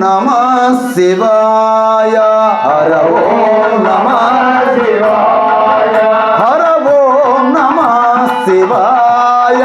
నమ శివాయ. హర ఓం నమ శివాయ. హర నమ శివాయ.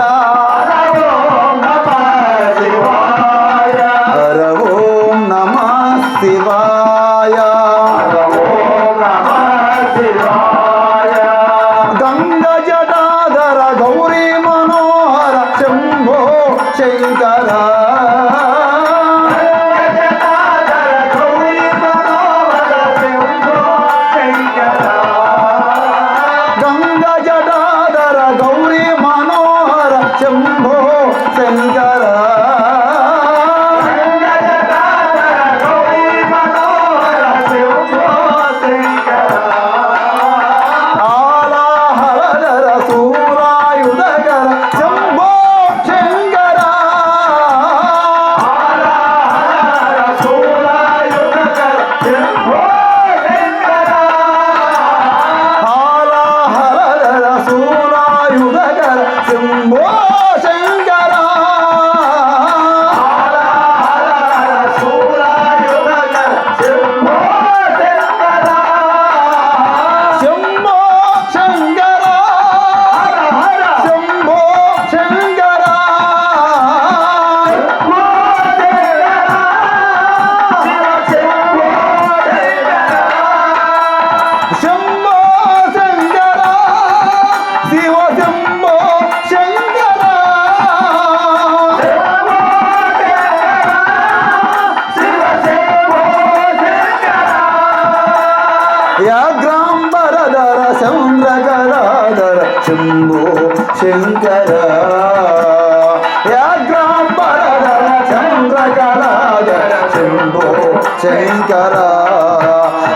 ಛಾಯಾಗ್ರಾಂಬರದರ ಸಂರಗರಾದರ ಶಂಭೋ ಶಂಕರ ಯಾಗ್ರಾಂಬರದರ ಚಂದ್ರಗರಾದರ ಶಂಭೋ ಶಂಕರ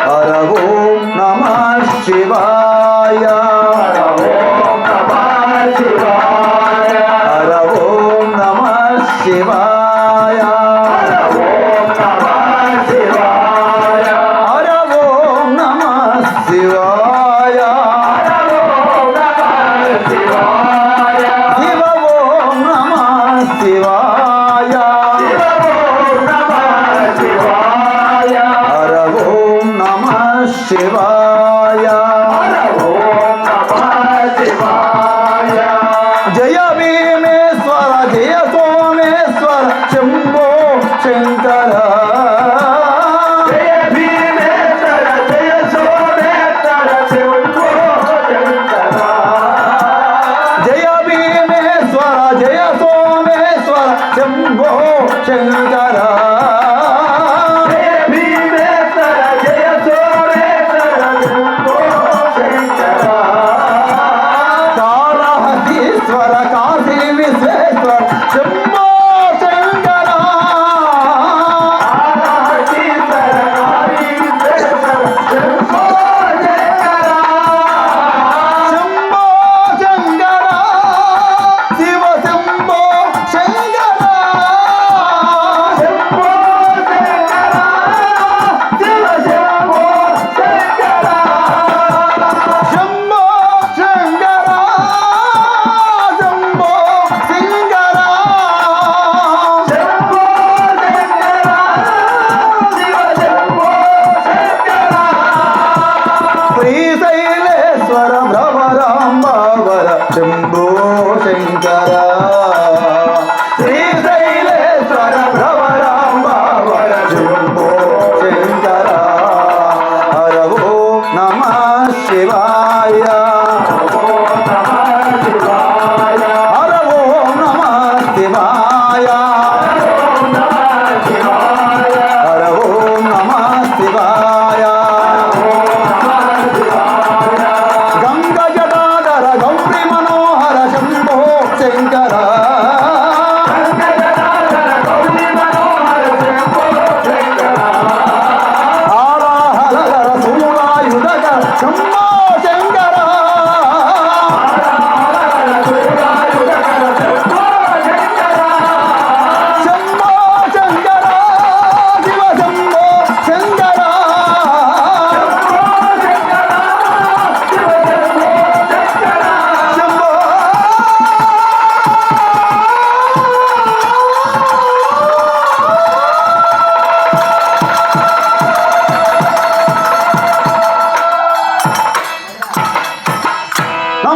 ಹರ ಓಂ ನಮಃ ಶಿವಾಯ शिवाय ओम नमः शिवाय जय भीमेश्वर जय सोमेश्वर शंभो शंकर। शंकर।